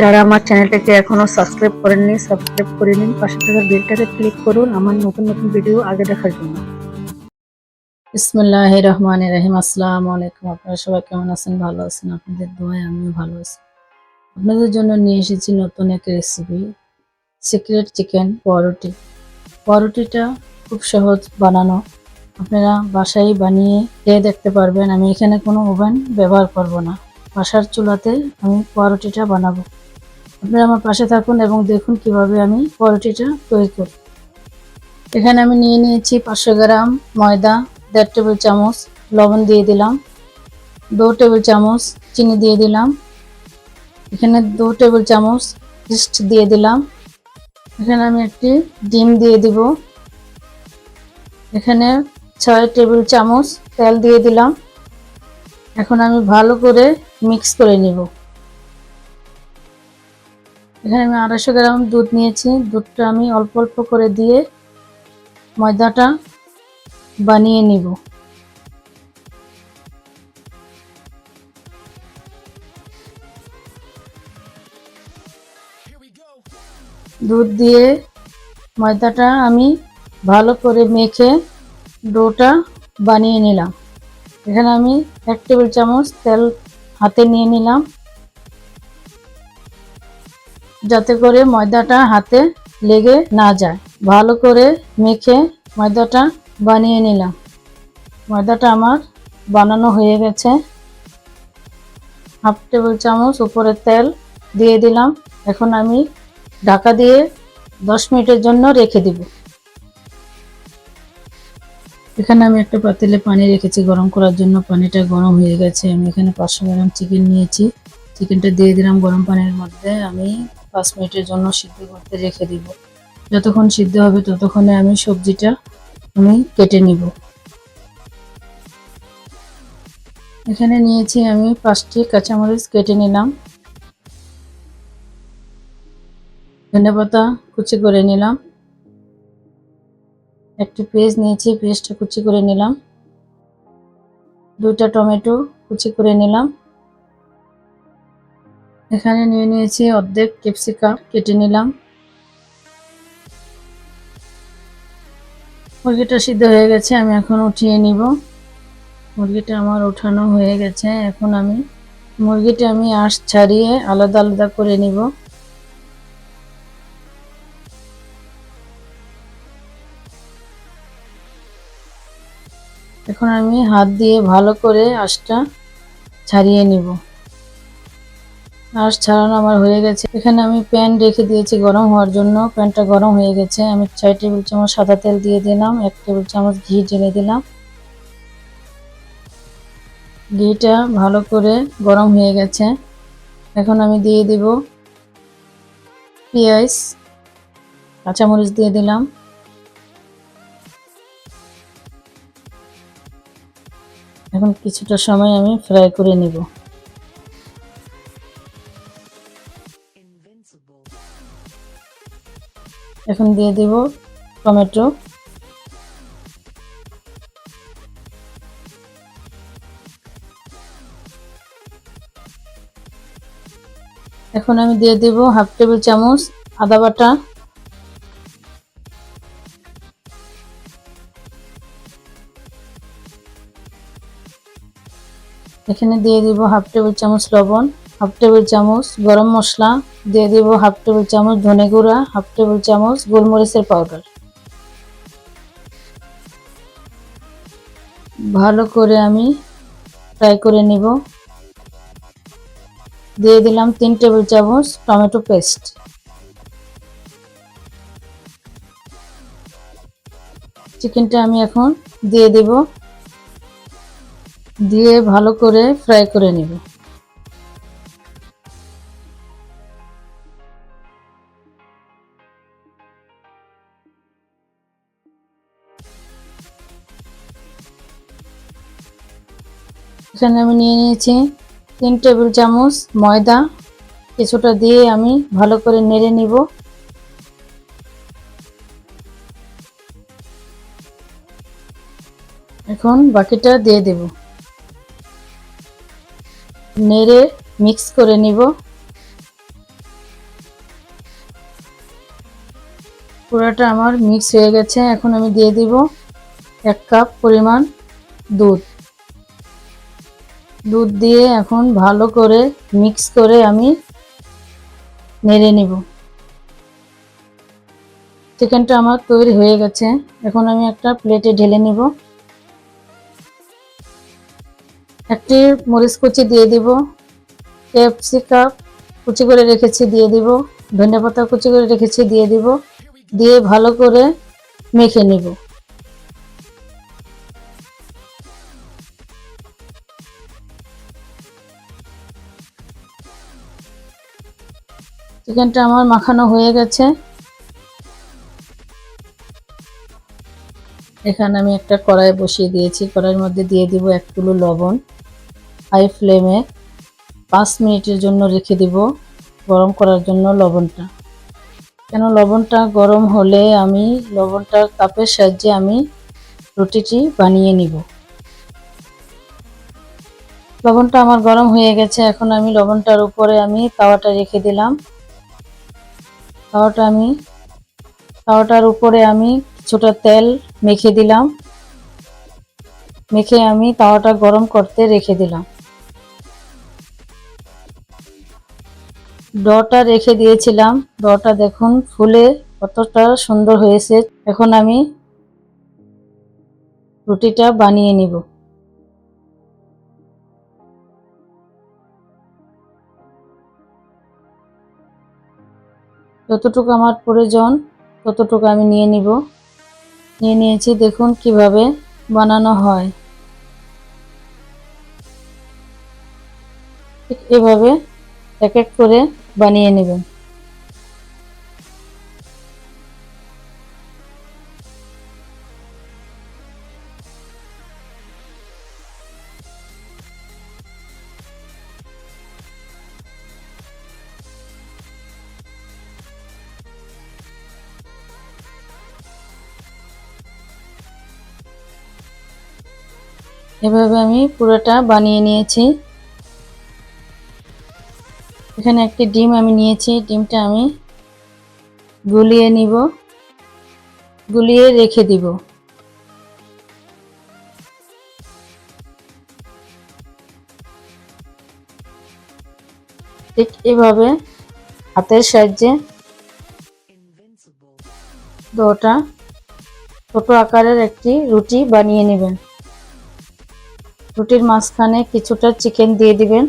যারা আমার চ্যানেলটাকে এখনও সাবস্ক্রাইব করেননি সাবস্ক্রাইব করে নিন। পাশে থাকা বেলটাকে ক্লিক করুন আমার নতুন নতুন ভিডিও আগে দেখার জন্য। ইসমুল্লাহ রহমান রহিম। আসসালামু আলাইকুম। আপনারা সবাই কেমন আছেন? ভালো আছেন? আপনাদের দোয়ায় আমিও ভালো আছি। আপনাদের জন্য নিয়ে এসেছি নতুন এক রেসিপি সিক্রেট চিকেন পরোটি। পরোটিটা খুব সহজ বানানো। আপনারা বাসায় বানিয়ে খেয়ে দেখতে পারবেন। আমি এখানে কোনো ওভেন ব্যবহার করব না। বাসার চুলাতে আমি পরোটিটা বানাবো। আপনারা আমার পাশে থাকুন এবং দেখুন কীভাবে আমি পরোটিটা তৈরি করি। এখানে আমি নিয়ে নিয়েছি পাঁচশো গ্রাম ময়দা, দেড় টেবিল চামচ লবণ দিয়ে দিলাম, দু টেবিল চামচ চিনি দিয়ে দিলাম, এখানে দু টেবিল চামচ ইস্ট দিয়ে দিলাম, এখানে আমি একটি ডিম দিয়ে দিব, এখানে ছয় টেবিল চামচ তেল দিয়ে দিলাম, এখন আমি ভালো করে মিক্স করে নিব। এখানে আমি আড়াইশো গ্রাম দুধ নিয়েছি। দুধটা আমি অল্প অল্প করে দিয়ে ময়দাটা বানিয়ে নিব। দুধ দিয়ে ময়দাটা আমি ভালো করে মেখে ডোটা বানিয়ে নিলাম। এখানে আমি এক টেবিল চামচ তেল হাতে নিয়ে নিলাম। যাতে করে ময়দাটা হাতে লেগে না যায়। ভালো করে মেখে ময়দাটা বানিয়ে নিলাম। ময়দাটা আমার বানানো হয়ে গেছে। হাফ টেবিল চামচ উপরে তেল দিয়ে দিলাম। এখন আমি ঢাকা দিয়ে দশ মিনিটের জন্য রেখে দিব। এখানে আমি একটা পাতিলে পানি রেখেছি। গরম করার জন্য পানিটা গরম হয়ে গেছে। আমি এখানে পাঁচশো গ্রাম চিকেন নিয়েছি। চিকেনটা দিয়ে দিলাম গরম পানির মধ্যে। আমি পাঁচ মিনিটের জন্য সিদ্ধ করতে রেখে দিব। যতক্ষণ সিদ্ধ হবে ততক্ষণে আমি সবজিটা আমি কেটে নিব। এখানে নিয়েছি আমি পাঁচটি কাঁচামরিচ কেটে নিলাম। ধনেপাতা কুচি করে নিলাম। একটি পেঁয়াজ নিয়েছি পেঁয়াজটা কুচি করে নিলাম। দুইটা টমেটো কুচি করে নিলাম। এখানে নিয়ে নিয়েছি অর্ধেক ক্যাপসিকাম, কেটে নিলাম। মুরগিটা সিদ্ধ হয়ে গেছে, আমি এখন উঠিয়ে নিব। মুরগিটা আমার ওঠানো হয়ে গেছে, এখন আমি মুরগিটা আমি আঁশ ছাড়িয়ে আলাদা আলাদা করে নিব। এখন আমি হাত দিয়ে ভালো করে আঁশটা ছাড়িয়ে নিব। আঁশ ছাড়ানো আমার হয়ে গেছে। এখানে আমি প্যান রেখে দিয়েছি গরম হওয়ার জন্য। প্যানটা গরম হয়ে গেছে। আমি ছয় টেবিল চামচ সাদা তেল দিয়ে দিলাম, এক টেবিল চামচ ঘি ঢেলে দিলাম। ঘিটা ভালো করে গরম হয়ে গেছে। এখন আমি দিয়ে দিব পেঁয়াজ, কাঁচামরিচ দিয়ে দিলাম। এখন কিছুটা সময় আমি ফ্রাই করে নিব। এখন দিয়ে দিব টমেটো। এখন আমি দিয়ে দিব হাফ টেবিল চামচ আদা বাটা। এখানে দিয়ে দিব হাফ টেবিল চামচ লবণ, হাফ টেবিল চামচ গরম মশলা। দিয়ে দিব হাফ টেবিল চামচ ধনে গুঁড়া, হাফ টেবিল চামচ গোলমরিচের পাউডার। ভালো করে আমি ফ্রাই করে নিব। দিয়ে দিলাম তিন টেবিল চামচ টমেটো পেস্ট। চিকেনটা আমি এখন দিয়ে দেব। দিয়ে ভালো করে ফ্রাই করে নেব। এখানে আমি নিয়ে নিয়েছি। তিন টেবিল চামচ ময়দা। কিছুটা দিয়ে আমি ভালো করে নেড়ে নিব। এখন বাকিটা দিয়ে দেব। নেড়ে মিক্স করে নিব। পুরাটা আমার মিক্স হয়ে গেছে। এখন আমি দিয়ে দিব এক কাপ পরিমাণ দুধ। দুধ দিয়ে এখন ভালো করে মিক্স করে আমি নেড়ে নিব। চিকেনটা আমার তৈরি হয়ে গেছে। এখন আমি একটা প্লেটে ঢেলে নিব। একটি মরিচ কুচি দিয়ে দিব। ক্যাপসিকাম কুচি করে রেখেছি দিয়ে দিব। ধনে পাতা কুচি করে রেখেছি দিয়ে দিব। দিয়ে ভালো করে মেখে নিব। চিকেনটা আমার মাখানো হয়ে গেছে। এখানে আমি একটা কড়াই বসিয়ে দিয়েছি। কড়াইয়ের মধ্যে দিয়ে দিব এক কিলো লবণ। হাই ফ্লেমে পাঁচ মিনিটের জন্য রেখে দিব গরম করার জন্য লবণটা। কেন লবণটা গরম হলে আমি লবণটা কাপের সাহায্যে আমি রুটিটি বানিয়ে নিব। লবণটা আমার গরম হয়ে গেছে। এখন আমি লবণটার উপরে আমি তাওয়াটা রেখে দিলাম। তাওয়াটা আমি, তাওয়াটার উপরে আমি কিছুটা তেল মেখে দিলাম। মেখে আমি তাওয়াটা গরম করতে রেখে দিলাম। ডটা রেখে দিয়েছিলাম। ডটা দেখুন ফুলে কতটা সুন্দর হয়েছে। এখন আমি রুটিটা বানিয়ে নিব। যতটুকু আমার প্রয়োজন, ততটুকু আমি নিয়ে নিব। নিয়ে নিয়েছি, দেখুন কীভাবে বানানো হয়। ঠিক এভাবে এক এক করে বানিয়ে নেবেন। এভাবে আমি পুরোটা বানিয়ে নিয়েছি। এখানে একটি ডিম আমি নিয়েছি। ডিমটা আমি গুলিয়ে নিব। গুলিয়ে রেখে দিব। ঠিক এভাবে হাতের সাহায্যে দোটা ছোট আকারের একটি রুটি বানিয়ে নেবেন। রুটির মাঝখানে কিছুটা চিকেন দিয়ে দিবেন।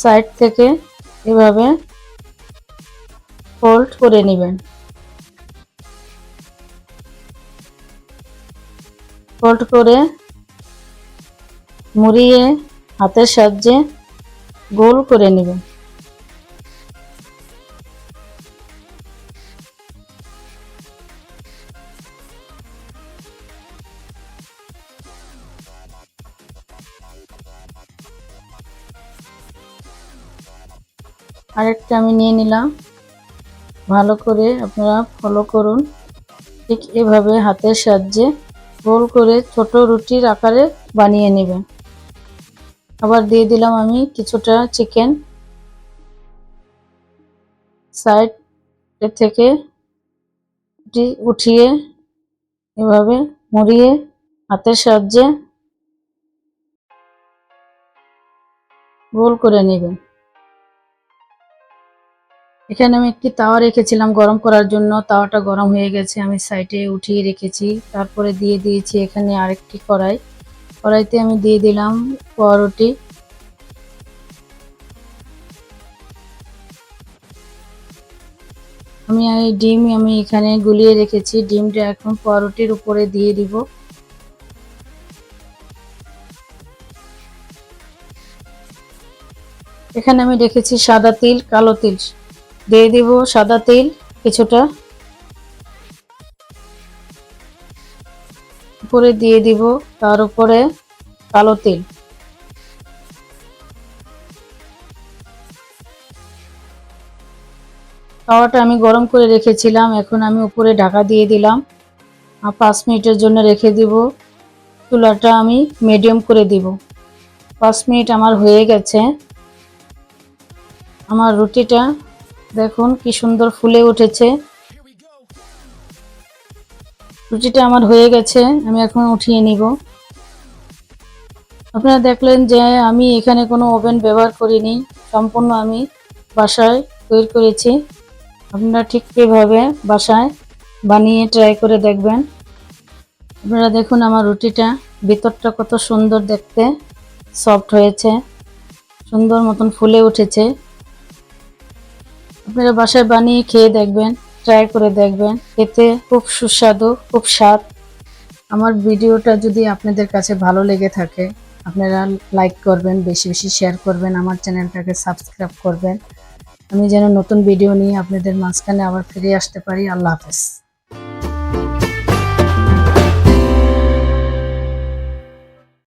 সাইড থেকে এভাবে ফোল্ড করে নেবেন। ফোল্ড করে মুড়িয়ে হাতের সাহায্যে গোল করে নেবেন। আরেকটা আমি নিয়ে নিলাম। ভালো করে আপনারা ফলো করুন। ঠিক এভাবে হাতের সাহায্যে গোল করে ছোট রুটির আকারে বানিয়ে নেবেন। আবার দিয়ে দিলাম আমি কিছুটা চিকেন সাইড থেকে উঠিয়ে এভাবে মুড়িয়ে হাতের সাহায্যে গোল করে নেবেন। এখানে আমি একটি তাওয়া রেখেছিলাম গরম করার জন্য। তাওয়াটা গরম হয়ে গেছে, আমি সাইডে উঠিয়ে রেখেছি। তারপরে দিয়ে দিয়েছি এখানে আরেকটি কড়াই। কড়াইতে আমি দিয়ে দিলাম পাউরুটি আমি এই ডিম আমি এখানে গুলিয়ে রেখেছি। ডিমটা এখন পাউরুটির উপরে দিয়ে দিব। এখানে আমি রেখেছি সাদা তিল, কালো তিল। দিয়ে দিব সাদা তেল কিছুটা। উপরে দিয়ে দিব তার উপরে কালো তেল। তাওয়াটা আমি গরম করে রেখেছিলাম, এখন আমি উপরে ঢাকা দিয়ে দিলাম। আর পাঁচ মিনিটের জন্য রেখে দিব। চুলাটা আমি মিডিয়াম করে দিব। পাঁচ মিনিট আমার হয়ে গেছে। আমার রুটিটা দেখুন কি সুন্দর ফুলে উঠেছে। রুটিটা আমার হয়ে গেছে, আমি এখন উঠিয়ে নিব। আপনারা দেখলেন যে আমি এখানে কোনো ওভেন ব্যবহার করিনি, সম্পূর্ণ আমি বাসায় তৈরি করেছি। আপনারা ঠিক এভাবে বাসায় বানিয়ে ট্রাই করে দেখবেন। আপনারা দেখুন আমার রুটিটা, ভিতরটা কত সুন্দর দেখতে, সফট হয়েছে, সুন্দর মতন ফুলে উঠেছে। আপনারা বাসায় বানিয়ে খেয়ে দেখবেন ট্রাই করে দেখবেন। খেতে খুব সুস্বাদু, খুব স্বাদ। আমার ভিডিওটা যদি আপনাদের কাছে ভালো লেগে থাকে, আপনারা লাইক করবেন, বেশি বেশি শেয়ার করবেন, আমার চ্যানেলটাকে সাবস্ক্রাইব করবেন। আমি যেন নতুন ভিডিও নিয়ে আপনাদের মাঝখানে আবার ফিরে আসতে পারি। আল্লাহ হাফেজ।